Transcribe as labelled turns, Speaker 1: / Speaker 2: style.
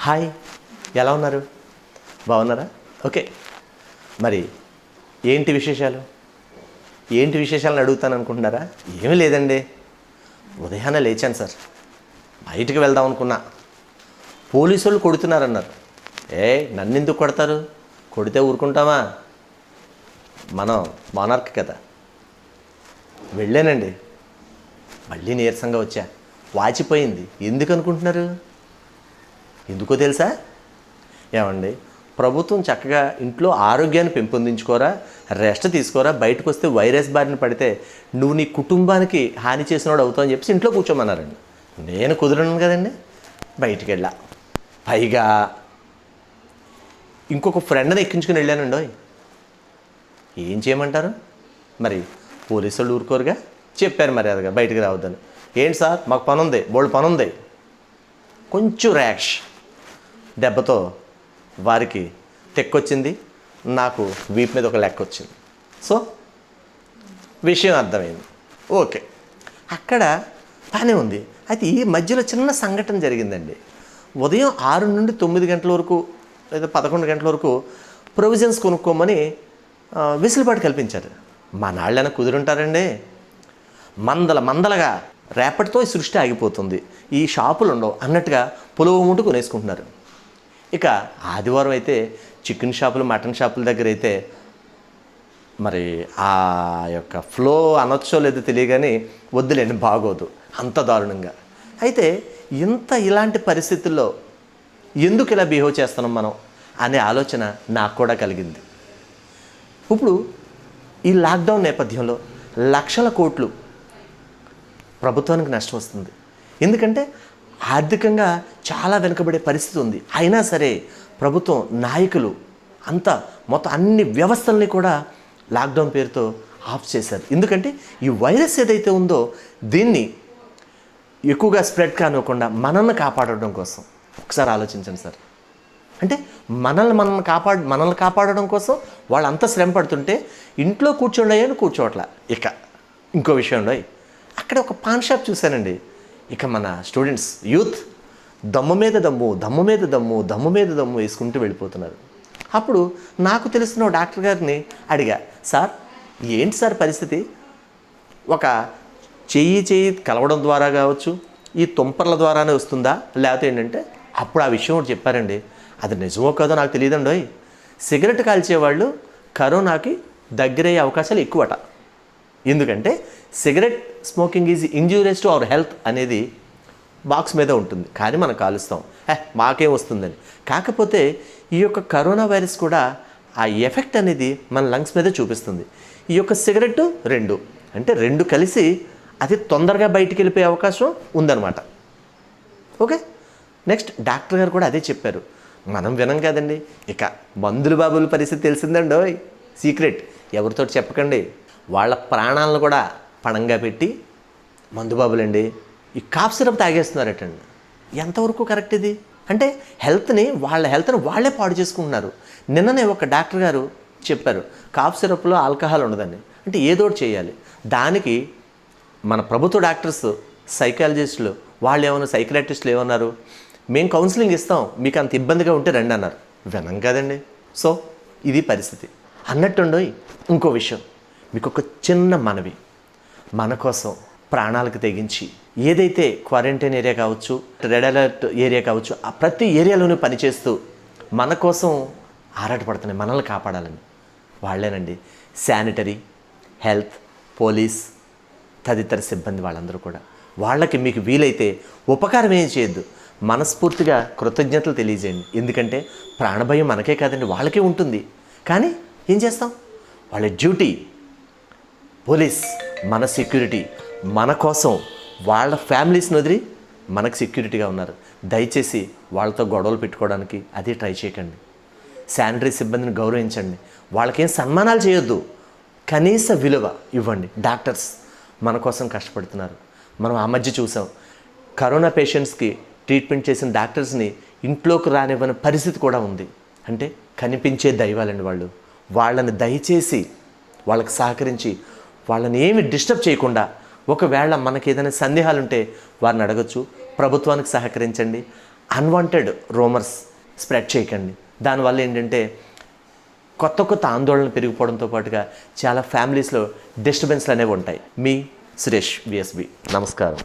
Speaker 1: Hi ఎలా ఉన్నారు? బాగున్నారా? ఓకే. మరి ఏంటి విశేషాలు? ఏంటి విశేషాలను అడుగుతాను అనుకుంటున్నారా? ఏమీ లేదండి. ఉదయాన్నే లేచాను సార్. బయటికి వెళ్దాం అనుకున్నా. పోలీసు వాళ్ళు కొడుతున్నారన్నారు. ఏ నన్ను ఎందుకు కొడతారు? కొడితే ఊరుకుంటామా? మనం మానార్క్ కదా. వెళ్ళానండి. మళ్ళీ నీరసంగా వచ్చా. వాచిపోయింది. ఎందుకు అనుకుంటున్నారు? ఎందుకో తెలుసా? ఏమండి ప్రభుత్వం చక్కగా ఇంట్లో ఆరోగ్యాన్ని పెంపొందించుకోరా రెస్ట్ తీసుకోరా బయటకు వస్తే వైరస్ బారిన పడితే నువ్వు నీ కుటుంబానికి హాని చేసినవాడు అవుతావు అని చెప్పేసి ఇంట్లో కూర్చోమన్నారండి. నేను కుదరను కదండి బయటికి వెళ్ళా పైగా ఇంకొక ఫ్రెండ్ని ఎక్కించుకుని వెళ్ళానండి ఏం చేయమంటారు? మరి పోలీసు వాళ్ళు ఊరుకోరుగా? చెప్పారు మరి అదిగా బయటికి రావద్దని. ఏంటి సార్ మాకు పని ఉంది బోల్డ్ పని ఉంది కొంచెం ర్యాష్ దెబ్బతో వారికి తెక్కొచ్చింది నాకు వీపు మీద ఒక లెక్క వచ్చింది సో విషయం అర్థమైంది. ఓకే. అక్కడ బాగానే ఉంది. అయితే ఈ మధ్యలో చిన్న సంఘటన జరిగిందండి. ఉదయం ఆరు నుండి తొమ్మిది గంటల వరకు లేదా పదకొండు గంటల వరకు ప్రొవిజన్స్ కొనుక్కోమని వెసులుబాటు కల్పించారు. మా నాళ్ళైనా కుదురుంటారండి. మందల మందలగా రేపటితో ఈ సృష్టి ఆగిపోతుంది. ఈ షాపులు ఉండవు అన్నట్టుగా పులువ ముట్టు కొనేసుకుంటున్నారు. ఇక ఆదివారం అయితే చికెన్ షాపులు మటన్ షాపుల దగ్గర అయితే మరి ఆ యొక్క ఫ్లో అనొచ్చో లేదో తెలియగానే వద్దులేండి బాగోదు. అంత దారుణంగా. అయితే ఇంత ఇలాంటి పరిస్థితుల్లో ఎందుకు ఇలా బిహేవ్ చేస్తున్నాం మనం అనే ఆలోచన నాకు కూడా కలిగింది. ఇప్పుడు ఈ లాక్డౌన్ నేపథ్యంలో లక్షల కోట్లు ప్రభుత్వానికి నష్టం వస్తుంది. ఎందుకంటే ఆర్థికంగా చాలా వెనుకబడే పరిస్థితి ఉంది. అయినా సరే ప్రభుత్వం నాయకులు అంతా మొత్తం అన్ని వ్యవస్థల్ని కూడా లాక్డౌన్ పేరుతో ఆఫ్ చేశారు. ఎందుకంటే ఈ వైరస్ ఏదైతే ఉందో దీన్ని ఎక్కువగా స్ప్రెడ్ కానివ్వకుండా మనల్ని కాపాడడం కోసం. ఒకసారి ఆలోచించండి సార్. అంటే మనల్ని మనల్ని కాపాడు మనల్ని కాపాడడం కోసం వాళ్ళు అంత శ్రమ పడుతుంటే ఇంట్లో కూర్చోండి కూర్చోవట్ల. ఇక ఇంకో విషయం అక్కడ ఒక పాన్ షాప్ చూశానండి. ఇక మన స్టూడెంట్స్ యూత్ దమ్ము మీద దమ్ము దమ్ము మీద దమ్ము దమ్ము మీద దమ్ము వేసుకుంటూ వెళ్ళిపోతున్నారు. అప్పుడు నాకు తెలిసిన డాక్టర్ గారిని అడిగా సార్ ఏంటి సార్ పరిస్థితి? ఒక చెయ్యి చెయ్యి కలవడం ద్వారా కావచ్చు ఈ తుంపర్ల ద్వారానే వస్తుందా? లేకపోతే ఏంటంటే అప్పుడు ఆ విషయం ఒకటి చెప్పారండి. అది నిజమో కాదో నాకు తెలియదండి సిగరెట్ కాల్చేవాళ్ళు కరోనాకి దగ్గరయ్యే అవకాశాలు ఎక్కువట. ఎందుకంటే cigarette smoking is injurious to our health అనేది బాక్స్ మీద ఉంటుంది. కానీ మనం కాలుస్తాం. హే మాకేం వస్తుందని. కాకపోతే ఈ యొక్క కరోనా వైరస్ కూడా ఆ ఎఫెక్ట్ అనేది మన లంగ్స్ మీద చూపిస్తుంది. ఈ యొక్క సిగరెట్ రెండు. అంటే రెండు కలిసి అది తొందరగా బయటికి వెళ్ళిపోయే అవకాశం ఉందన్నమాట. ఓకే? నెక్స్ట్ డాక్టర్ గారు కూడా అదే చెప్పారు. మనం వినం కదండి. ఇక మందులు బాబుల పరిస్థితి తెలిసిందండి ఓయ్ సీక్రెట్. ఎవరితో చెప్పకండి. వాళ్ళ ప్రాణాలను కూడా పణంగా పెట్టి మందుబాబులండి ఈ కాఫ్ సిరప్ తాగేస్తున్నారటండి. ఎంతవరకు కరెక్ట్ ఇది? అంటే హెల్త్ని వాళ్ళ హెల్త్ని వాళ్ళే పాడు చేసుకుంటున్నారు. నిన్ననే ఒక డాక్టర్ గారు చెప్పారు కాఫ్ సిరప్లో ఆల్కహాల్ ఉండదండి. అంటే ఏదో ఒకటి చేయాలి. దానికి మన ప్రభుత్వ డాక్టర్స్ సైకాలజిస్టులు వాళ్ళు ఏమన్నా సైకలాటిస్టులు ఏమన్నారు? మేము కౌన్సిలింగ్ ఇస్తాం మీకు అంత ఇబ్బందిగా ఉంటే రండి అన్నారు. వినం కదండి. సో ఇది పరిస్థితి. అన్నట్టుండో ఇంకో విషయం. మీకు ఒక చిన్న మనవి. మన కోసం ప్రాణాలకు తెగించి ఏదైతే క్వారంటైన్ ఏరియా కావచ్చు రెడ్ అలర్ట్ ఏరియా కావచ్చు ఆ ప్రతి ఏరియాలోనూ పనిచేస్తూ మన కోసం ఆరాటపడుతున్నాయి మనల్ని కాపాడాలని వాళ్ళేనండి. శానిటరీ హెల్త్ పోలీస్ తదితర సిబ్బంది వాళ్ళందరూ కూడా. వాళ్ళకి మీకు వీలైతే ఉపకారం ఏం చేయొద్దు. మనస్ఫూర్తిగా కృతజ్ఞతలు తెలియజేయండి. ఎందుకంటే ప్రాణభయం మనకే కాదండి వాళ్ళకే ఉంటుంది. కానీ ఏం చేస్తాం? వాళ్ళ డ్యూటీ పోలీస్ మన సెక్యూరిటీ మన కోసం వాళ్ళ ఫ్యామిలీస్ని వదిలి మనకు సెక్యూరిటీగా ఉన్నారు. దయచేసి వాళ్ళతో గొడవలు పెట్టుకోవడానికి అది ట్రై చేయకండి. శానిటరీ సిబ్బందిని గౌరవించండి. వాళ్ళకేం సన్మానాలు చేయొద్దు. కనీస విలువ ఇవ్వండి. డాక్టర్స్ మన కోసం కష్టపడుతున్నారు. మనం ఆ మధ్య చూసాం. కరోనా పేషెంట్స్కి ట్రీట్మెంట్ చేసిన డాక్టర్స్ని ఇంట్లోకి రానివ్వని పరిస్థితి కూడా ఉంది. అంటే కనిపించే దైవాలండి వాళ్ళు. వాళ్ళని దయచేసి వాళ్ళకి సహకరించి వాళ్ళని ఏమి డిస్టర్బ్ చేయకుండా ఒకవేళ మనకి ఏదైనా సందేహాలు ఉంటే వారిని అడగచ్చు. ప్రభుత్వానికి సహకరించండి. అన్వాంటెడ్ రూమర్స్ స్ప్రెడ్ చేయకండి. దానివల్ల ఏంటంటే కొత్త కొత్త ఆందోళనలు పెరిగిపోవడంతో పాటుగా చాలా ఫ్యామిలీస్లో డిస్టర్బెన్స్లు అనేవి ఉంటాయి. మీ సురేష్ విఎస్బి నమస్కారం.